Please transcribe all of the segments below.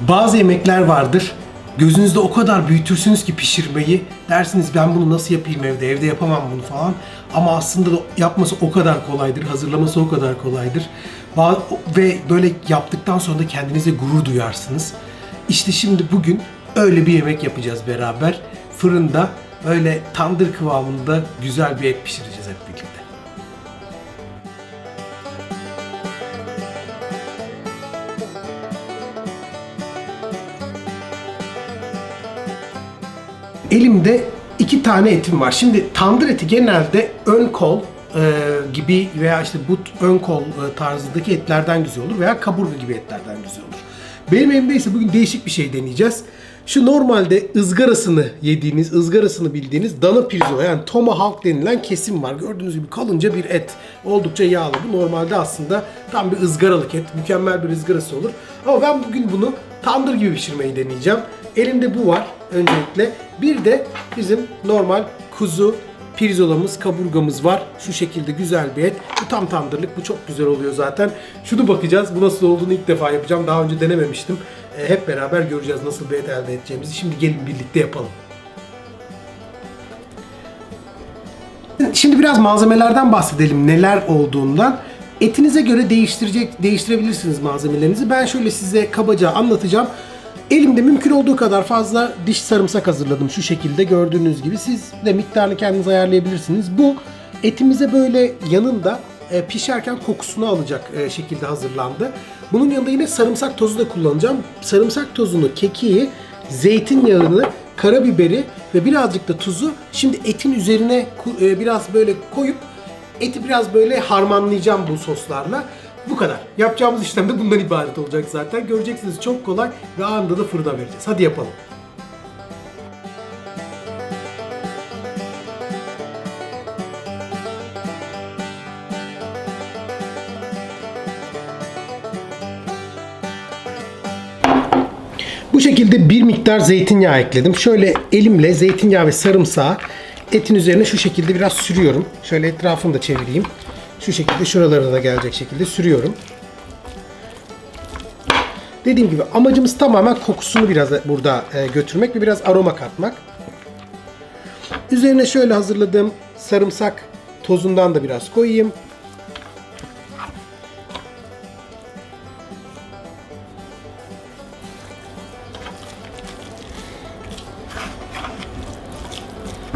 Bazı yemekler vardır. Gözünüzde o kadar büyütürsünüz ki pişirmeyi. Dersiniz ben bunu nasıl yapayım evde, evde yapamam bunu falan. Ama aslında da yapması o kadar kolaydır, hazırlaması o kadar kolaydır. Ve böyle yaptıktan sonra da kendinize gurur duyarsınız. İşte şimdi bugün öyle bir yemek yapacağız beraber. Fırında öyle tandır kıvamında güzel bir et pişireceğiz hep birlikte. Elimde iki tane etim var. Şimdi tandır eti genelde ön kol e, gibi veya işte but ön kol e, tarzındaki etlerden güzel olur veya kaburga gibi etlerden güzel olur. Benim elimde ise bugün değişik bir şey deneyeceğiz. Şu normalde ızgarasını yediğiniz, ızgarasını bildiğiniz dana pirzola yani tomahawk denilen kesim var. Gördüğünüz gibi kalınca bir et. Oldukça yağlı. Bu normalde aslında tam bir ızgaralık et. Mükemmel bir ızgarası olur. Ama ben bugün bunu tandır gibi pişirmeyi deneyeceğim. Elimde bu var öncelikle. Bir de bizim normal kuzu pirzolamız, kaburgamız var. Şu şekilde güzel bir et. Bu tam tandırlık. Bu çok güzel oluyor zaten. Şunu bakacağız. Bu nasıl olduğunu ilk defa yapacağım. Daha önce denememiştim. E, hep beraber göreceğiz nasıl bir et elde edeceğimizi. Şimdi gelin birlikte yapalım. Şimdi biraz malzemelerden bahsedelim neler olduğundan. Etinize göre değiştirecek değiştirebilirsiniz malzemelerinizi. Ben şöyle size kabaca anlatacağım. Elimde mümkün olduğu kadar fazla diş sarımsak hazırladım şu şekilde gördüğünüz gibi. Siz de miktarını kendiniz ayarlayabilirsiniz. Bu etimize böyle yanında e, pişerken kokusunu alacak e, şekilde hazırlandı. Bunun yanında yine sarımsak tozu da kullanacağım. Sarımsak tozunu, kekiği, zeytinyağını, karabiberi ve birazcık da tuzu şimdi etin üzerine e, biraz böyle koyup eti biraz böyle harmanlayacağım bu soslarla. Bu kadar. Yapacağımız işlem de bundan ibaret olacak zaten. Göreceksiniz çok kolay ve anında da fırına vereceğiz. Hadi yapalım. Bu şekilde bir miktar zeytinyağı ekledim. Şöyle elimle zeytinyağı ve sarımsağı etin üzerine şu şekilde biraz sürüyorum. Şöyle etrafını da çevireyim. Şu şekilde şuralarına da gelecek şekilde sürüyorum. Dediğim gibi amacımız tamamen kokusunu biraz burada e, götürmek ve biraz aroma katmak. Üzerine şöyle hazırladığım sarımsak tozundan da biraz koyayım.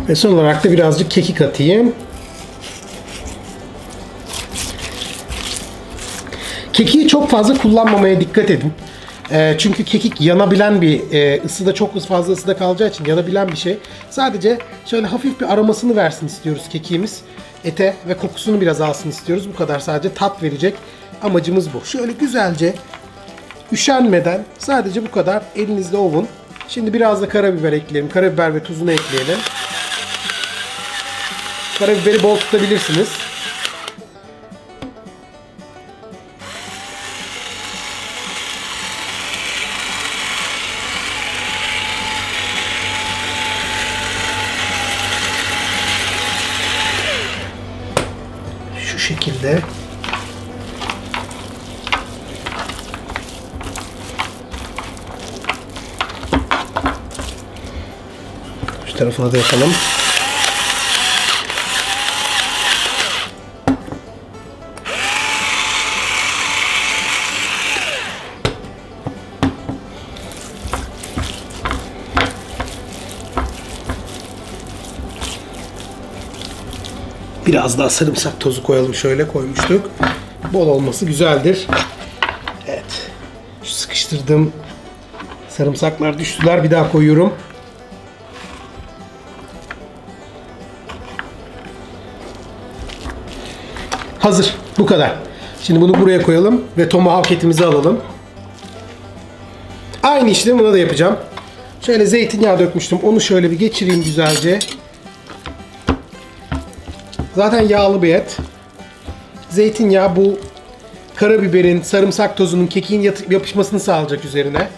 Ve son olarak da birazcık kekik atayım. Çok fazla kullanmamaya dikkat edin. Ee, çünkü kekik yanabilen bir e, ısıda çok fazla ısıda kalacağı için yanabilen bir şey. Sadece şöyle hafif bir aromasını versin istiyoruz kekiğimiz ete ve kokusunu biraz alsın istiyoruz. Bu kadar sadece tat verecek amacımız bu. Şöyle güzelce üşenmeden sadece bu kadar elinizde ovun. Şimdi biraz da karabiber ekleyelim. Karabiber ve tuzunu ekleyelim. Karabiberi bol tutabilirsiniz. Tarafına da yapalım. Biraz daha sarımsak tozu koyalım şöyle koymuştuk. Bol olması güzeldir. Evet. Şu sıkıştırdığım sarımsaklar düştüler. Bir daha koyuyorum. Hazır. Bu kadar. Şimdi bunu buraya koyalım ve tomahawk etimizi alalım. Aynı işlemi buna da yapacağım. Şöyle zeytinyağı dökmüştüm. Onu şöyle bir geçireyim güzelce. Zaten yağlı bir et. Zeytinyağı bu karabiberin, sarımsak tozunun, kekiğin yapışmasını sağlayacak üzerine.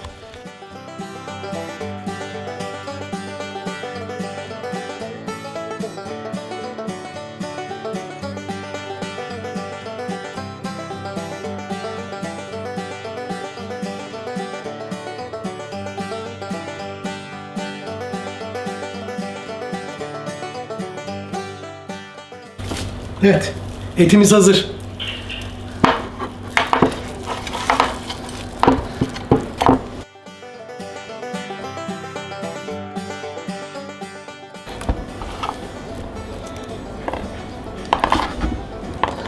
Evet. Etimiz hazır.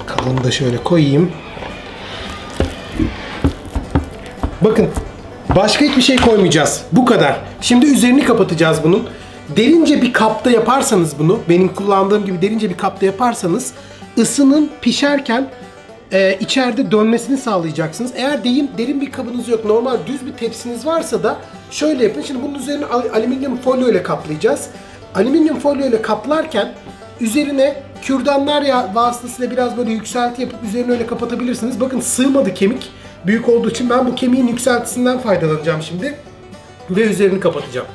Kalanı da şöyle koyayım. Bakın. Başka hiçbir şey koymayacağız. Bu kadar. Şimdi üzerini kapatacağız bunun. Derince bir kapta yaparsanız bunu, benim kullandığım gibi derince bir kapta yaparsanız ısının pişerken e, içeride dönmesini sağlayacaksınız. Eğer derin, derin bir kabınız yok, normal düz bir tepsiniz varsa da şöyle yapın. Şimdi bunun üzerine al- alüminyum folyo ile kaplayacağız. Alüminyum folyo ile kaplarken üzerine kürdanlar ya vasıtasıyla biraz böyle yükselti yapıp üzerine öyle kapatabilirsiniz. Bakın sığmadı kemik. Büyük olduğu için ben bu kemiğin yükseltisinden faydalanacağım şimdi. Ve üzerini kapatacağım.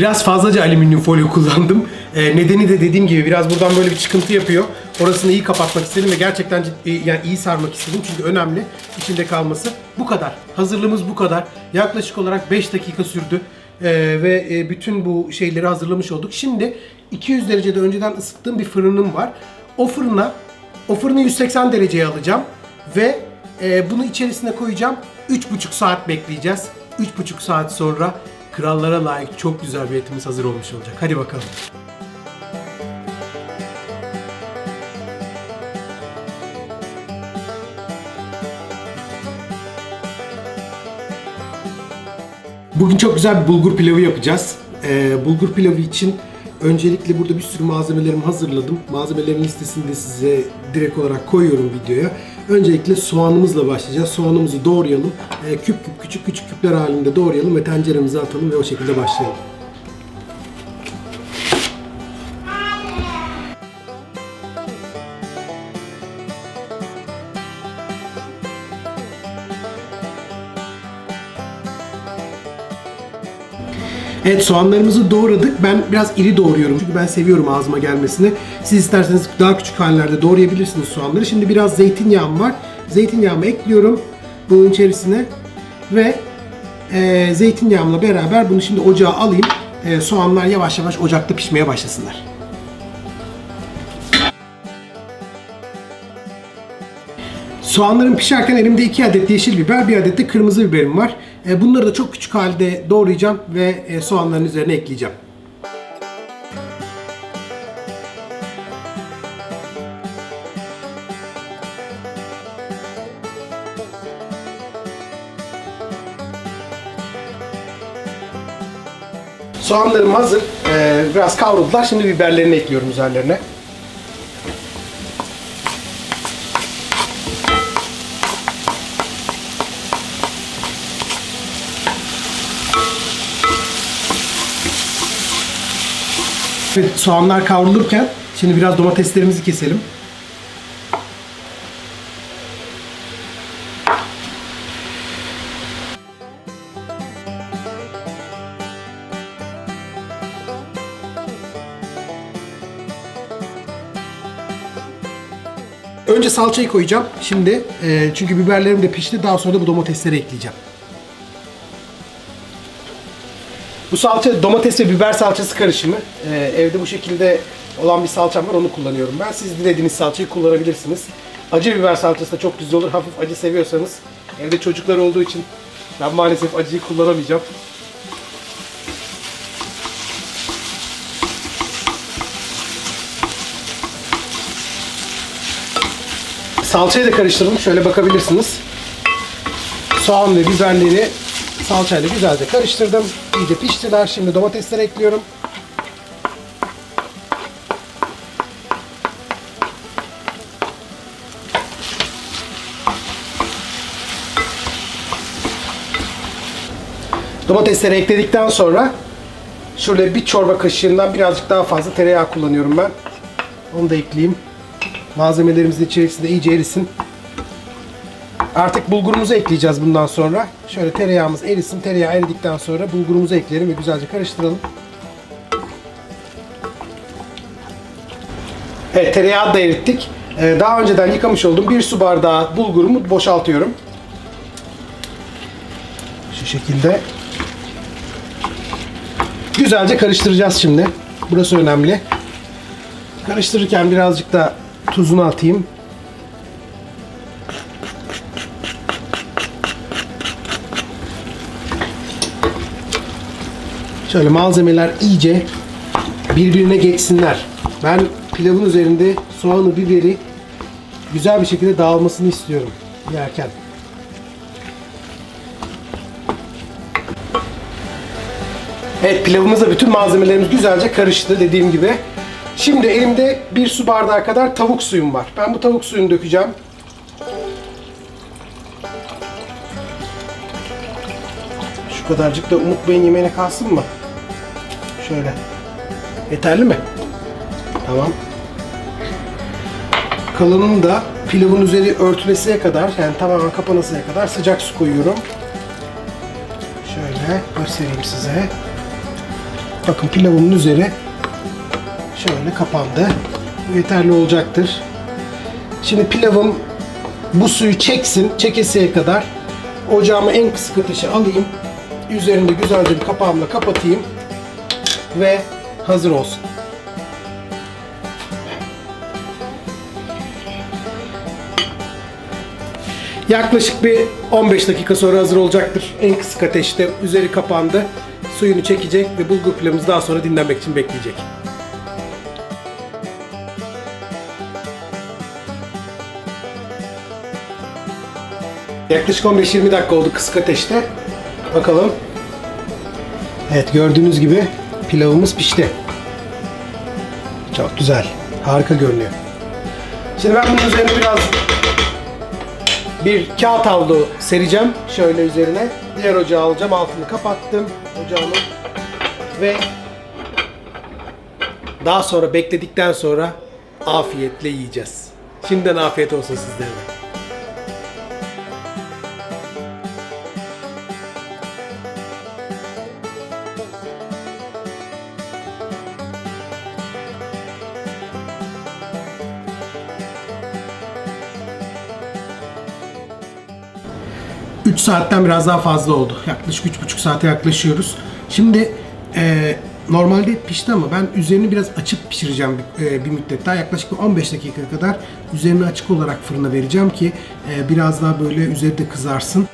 Biraz fazlaca alüminyum folyo kullandım. Ee, nedeni de dediğim gibi biraz buradan böyle bir çıkıntı yapıyor. Orasını iyi kapatmak istedim ve gerçekten ciddi, yani iyi sarmak istedim çünkü önemli içinde kalması. Bu kadar. Hazırlığımız bu kadar. Yaklaşık olarak 5 dakika sürdü. Ee, ve e, bütün bu şeyleri hazırlamış olduk. Şimdi 200 derecede önceden ısıttığım bir fırınım var. O fırına, o fırını 180 dereceye alacağım ve e, bunu içerisine koyacağım. 3,5 saat bekleyeceğiz. 3,5 saat sonra krallara layık çok güzel bir etimiz hazır olmuş olacak. Hadi bakalım. Bugün çok güzel bir bulgur pilavı yapacağız. Ee, bulgur pilavı için öncelikle burada bir sürü malzemelerimi hazırladım. Malzemelerin listesini de size direkt olarak koyuyorum videoya. Öncelikle soğanımızla başlayacağız. Soğanımızı doğrayalım. Ee, küp küp küçük küçük küpler halinde doğrayalım ve tenceremize atalım ve o şekilde başlayalım. Evet soğanlarımızı doğradık. Ben biraz iri doğruyorum çünkü ben seviyorum ağzıma gelmesini. Siz isterseniz daha küçük hallerde doğrayabilirsiniz soğanları. Şimdi biraz zeytinyağım var. Zeytinyağımı ekliyorum bunun içerisine ve e, zeytinyağımla beraber bunu şimdi ocağa alayım. E, soğanlar yavaş yavaş ocakta pişmeye başlasınlar. Soğanlarım pişerken elimde iki adet yeşil biber, bir adet de kırmızı biberim var. E, Bunları da çok küçük halde doğrayacağım ve e, soğanların üzerine ekleyeceğim. Soğanlarım hazır. E, Biraz kavruldular. Şimdi biberlerini ekliyorum üzerlerine. Evet, soğanlar kavrulurken şimdi biraz domateslerimizi keselim. Önce salçayı koyacağım. Şimdi e, çünkü biberlerim de pişti. Daha sonra da bu domatesleri ekleyeceğim. Bu salça domates ve biber salçası karışımı. Ee, evde bu şekilde olan bir salçam var onu kullanıyorum ben. Siz dilediğiniz salçayı kullanabilirsiniz. Acı biber salçası da çok güzel olur. Hafif acı seviyorsanız. Evde çocuklar olduğu için ben maalesef acıyı kullanamayacağım. Salçayı da karıştırdım. Şöyle bakabilirsiniz. Soğan ve biberleri salçayla güzelce karıştırdım. İyice piştiler. Şimdi domatesleri ekliyorum. Domatesleri ekledikten sonra şöyle bir çorba kaşığından birazcık daha fazla tereyağı kullanıyorum ben. Onu da ekleyeyim. Malzemelerimizin içerisinde iyice erisin. Artık bulgurumuzu ekleyeceğiz bundan sonra. Şöyle tereyağımız erisin. Tereyağı eridikten sonra bulgurumuzu ekleyelim ve güzelce karıştıralım. Evet tereyağı da erittik. Ee, daha önceden yıkamış olduğum bir su bardağı bulgurumu boşaltıyorum. Şu şekilde. Güzelce karıştıracağız şimdi. Burası önemli. Karıştırırken birazcık da tuzunu atayım. Şöyle malzemeler iyice birbirine geçsinler. Ben pilavın üzerinde soğanı, biberi güzel bir şekilde dağılmasını istiyorum yerken. Evet pilavımızda bütün malzemelerimiz güzelce karıştı dediğim gibi. Şimdi elimde bir su bardağı kadar tavuk suyum var. Ben bu tavuk suyunu dökeceğim. Şu kadarcık da Umut Bey'in yemeğine kalsın mı? Şöyle. Yeterli mi? Tamam. Kalanını da pilavın üzeri örtülesiye kadar yani tamamen kapanasıya kadar sıcak su koyuyorum. Şöyle göstereyim size. Bakın pilavımın üzeri şöyle kapandı. Yeterli olacaktır. Şimdi pilavım bu suyu çeksin, çekesiye kadar ocağımı en kısık ateşe alayım. Üzerinde güzelce bir kapağımla kapatayım ve hazır olsun. Yaklaşık bir 15 dakika sonra hazır olacaktır. En kısık ateşte üzeri kapandı. Suyunu çekecek ve bulgur pilavımız daha sonra dinlenmek için bekleyecek. Yaklaşık 15-20 dakika oldu kısık ateşte. Bakalım. Evet gördüğünüz gibi pilavımız pişti. Çok güzel. Harika görünüyor. Şimdi ben bunun üzerine biraz bir kağıt havlu sereceğim şöyle üzerine. Diğer ocağı alacağım. Altını kapattım ocağımı. Ve daha sonra bekledikten sonra afiyetle yiyeceğiz. Şimdiden afiyet olsun sizlere. Saatten biraz daha fazla oldu. Yaklaşık üç buçuk saate yaklaşıyoruz. Şimdi e, normalde pişti ama ben üzerini biraz açık pişireceğim bir, e, bir müddet daha. Yaklaşık bir 15 dakika kadar üzerini açık olarak fırına vereceğim ki e, biraz daha böyle üzeri de kızarsın.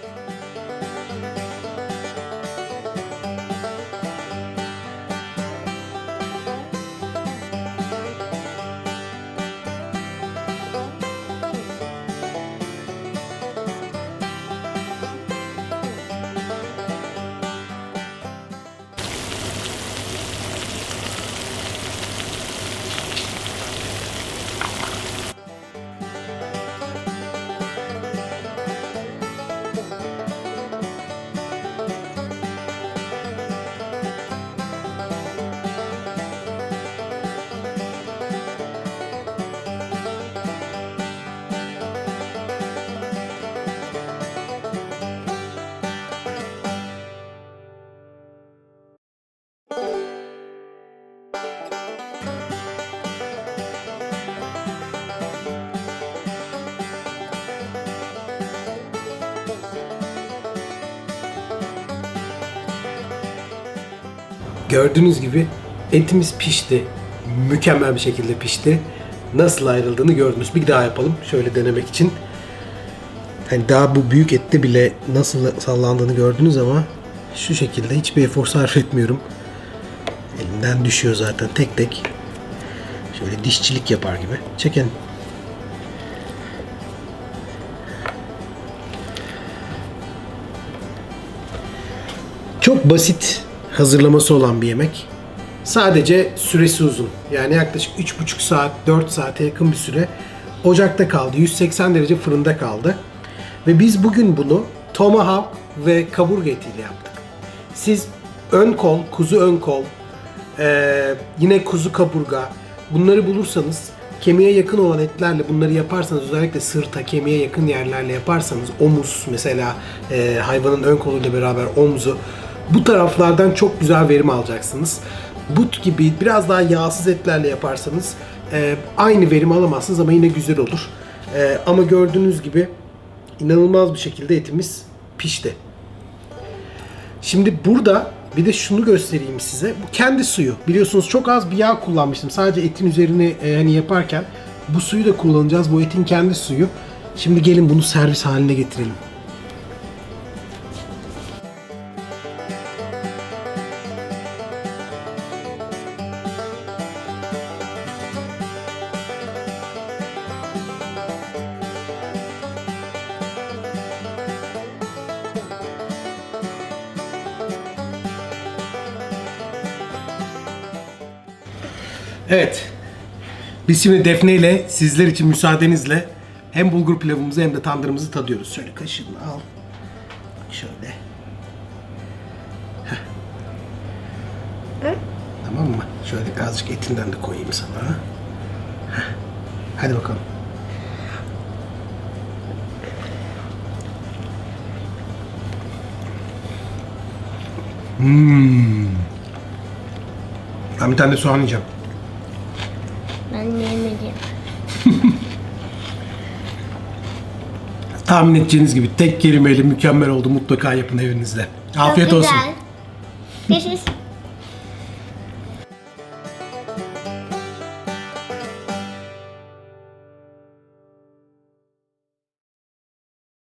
Gördüğünüz gibi etimiz pişti. Mükemmel bir şekilde pişti. Nasıl ayrıldığını gördünüz. Bir daha yapalım şöyle denemek için. Hani daha bu büyük ette bile nasıl sallandığını gördünüz ama şu şekilde hiçbir efor sarf etmiyorum. Elimden düşüyor zaten tek tek. Şöyle dişçilik yapar gibi. Çekin. Çok basit hazırlaması olan bir yemek. Sadece süresi uzun. Yani yaklaşık 3,5 saat, 4 saate yakın bir süre ocakta kaldı. 180 derece fırında kaldı. Ve biz bugün bunu tomahawk ve kaburga etiyle yaptık. Siz ön kol, kuzu ön kol, yine kuzu kaburga bunları bulursanız kemiğe yakın olan etlerle bunları yaparsanız özellikle sırta, kemiğe yakın yerlerle yaparsanız omuz mesela e, hayvanın ön koluyla beraber omuzu bu taraflardan çok güzel verim alacaksınız. But gibi biraz daha yağsız etlerle yaparsanız e, aynı verim alamazsınız ama yine güzel olur. E, ama gördüğünüz gibi inanılmaz bir şekilde etimiz pişti. Şimdi burada bir de şunu göstereyim size. Bu kendi suyu. Biliyorsunuz çok az bir yağ kullanmıştım. Sadece etin üzerini e, hani yaparken bu suyu da kullanacağız. Bu etin kendi suyu. Şimdi gelin bunu servis haline getirelim. Evet. Biz şimdi Defne ile sizler için müsaadenizle hem bulgur pilavımızı hem de tandırımızı tadıyoruz. Şöyle kaşığını al. Bak şöyle. Heh. Tamam mı? Şöyle azıcık etinden de koyayım sana. Heh. Hadi bakalım. Hmm. Ben bir tane de soğan yiyeceğim. Ben yemedim. Tahmin edeceğiniz gibi tek kelimeyle mükemmel oldu. Mutlaka yapın evinizde. Afiyet olsun. güzel. Görüşürüz.